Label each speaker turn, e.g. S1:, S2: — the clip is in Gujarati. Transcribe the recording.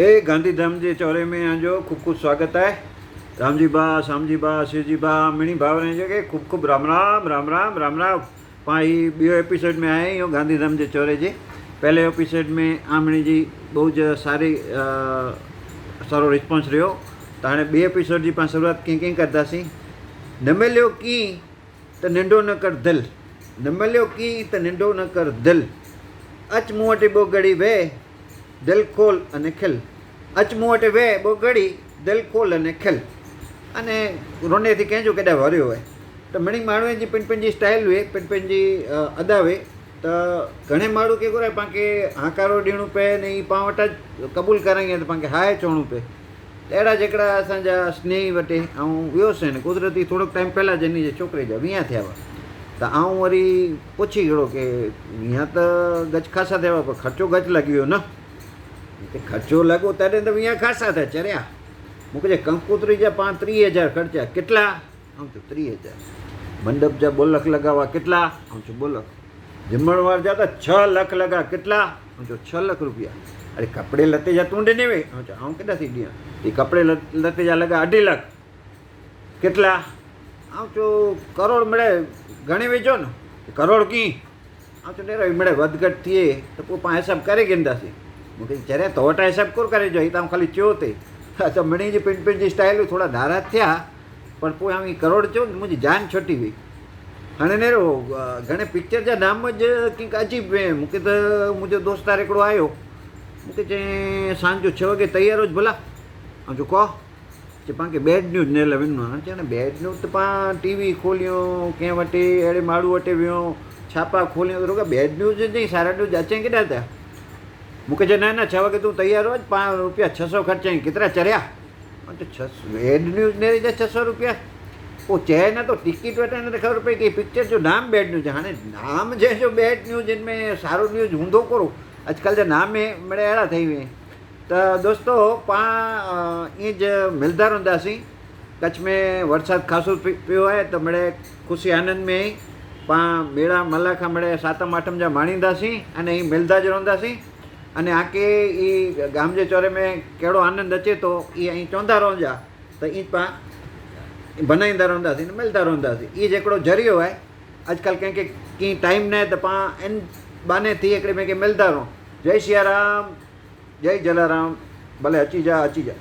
S1: ए गांधीधाम जे चौरे में मुंहिंजो ख़ूब ख़ूब स्वागत आहे रामजी भा सामजी भा शिवजी भा मिणी भाउरनि जो की ख़ूब ख़ूब राम राम राम राम राम राम पाण ही ॿियो एपिसोड में आहे इहो गांधीधाम जे चौरे जे पहले एपिसोड में आमणी जी બહુ જ સારી સારો રિસ્પોન્સ રહ્યો તો હાणे ॿिए एपिसोड जी पाण શરૂઆત कीअं कीअं कंदासीं न मिलियो कीअं त नंढो न कर दिलि न मिलियो कीअं त नंढो न कर दिलि अच मूं वटि ॿियो घड़ी वेह દલખોલ અને ખેલ. અચમોટ વે બોગડી, દલખોલ અને ખેલ. અને રોનેથી કહેજો કેડા વાર્યો હોય. તો મણી માણવેજી પિણ પિણજી સ્ટાઇલ વે પિણ પિણજી અદાવે તો ઘણે માળું કે કરે પાંકે હાકારો, ડીણું પે ને એ પાવટા જ કબૂલ કરાઈએ તો પાંકે હાય ચોણું પે. એડા જેકડા અસાંજા સ્નેહી વટે આઉં વિયો છે ને કુદરતી થોડોક ટાઈમ પહેલાં જ એની જે છોકરી જ વિયા થયા તો આઉં વરી પૂછી ગયો કે વિયા તો ગજ ખાસા થયા પણ ખર્ચો ગજ લાગ્યો ને. ખર્ચો લાગુ ત્યારે તમે અહીંયા ખાસા થાય. ચર્યા મૂકે છે, કંકુતરી જે પાંચ, ત્રીસ હજાર ખર્ચા. કેટલા? આમ છું ત્રીસ હજાર. મંડપ જ્યાં બોલખ લગાવવા કેટલા? આમ છું બોલખ જમણવાર જતા છ લાખ લગા કેટલા? આમ છું છ લાખ રૂપિયા. અરે કપડે લતે જા, તું ને વે આમ છું આમ કેટલાથી ડિયા એ કપડે લતે જા લગા અઢી લાખ. કેટલા? આમ છું કરોડ મળે. ઘણી વેચો ને. કરોડ કી? આમ છું ને મળે. વધઘટ થઈએ તો કોઈ પાસે હિસાબ કરે કે અંદાજે મૂકી જ્યારે તોટા હિસાબ કોર કરે? જો આમ ખાલી ચ્યો તે. ચમણી પિંડ પિંડ જે સ્ટાઇલ થોડા ધારા થયા, પણ કોઈ આમ કરોડ ચો ને, મુજી જાન છોટી ગઈ. અને ને ઘણે પિક્ચર જે નામ જ કંઈક અજીબ મેં મૂકે તો મુજો દોસ્તાર એકડો આવ્યો મૂકે છે સાંજો છ વાગે તૈયાર જ ભલા. આમ જો કહો કે પાંકે બેડ ન્યૂઝ ને લવિંગનું છે. ને બેડ ન્યૂઝ તો પા ટીવી ખોલ્યો, ક્યાં વટે એડે માળું વટે વ્યો, છાપા ખોલ્યો, તો કે બેડ ન્યૂઝ જ નહીં, સારા ન્યૂઝ આચે કેટલા હતા. મૂકે છે, ના ના, છ વાગે તું તૈયાર હોય પાંચ રૂપિયા છસો ખર્ચાઈ કેટલા ચર્યા તો છસો એડ ન્યૂઝને લીધે છસો રૂપિયા. ઓ ચહેના તો ટિકિટ વેટાને ખબર પડી કે પિક્ચર જો નામ બેડ ન્યૂઝ હાને નામ જે જો બેડ ન્યૂઝ એને સારું ન્યૂઝ ઊંધો કરું. આજકાલ જે નામે મળે હેરા થઈ ગઈ. તો દોસ્તો પા એ જ મિલધારો દાસી કચ્છ મેં વરસાદ ખાસો પીવો હોય તો મળે ખુશી આનંદ મેં પા મેળા મલાખા મળે સાતમ, આઠમ જ્યાં માણીદાસી અને એ મિલધા જ રોંદાસી आनंद में ई पाण मेड़ा मल खां मिड़े सातम आठम जा माणींदासीं अने ई मिलंदा ज रहंदासीं अने आके ई गाम जे चौरे में कहिड़ो आनंद अचे थो इहे ऐं चवंदा रहंदा त ईअं पाण बनाईंदा रहंदासीं न मिलंदा रहंदासीं इहो हिकिड़ो ज़रियो आहे अॼुकल्ह कंहिंखे कीअं टाइम न आहे त पाण इन बाने थी हिकिड़े ॿिए खे मिलंदा रहूं जय सिया राम जय जलाराम भले अची जा अची जा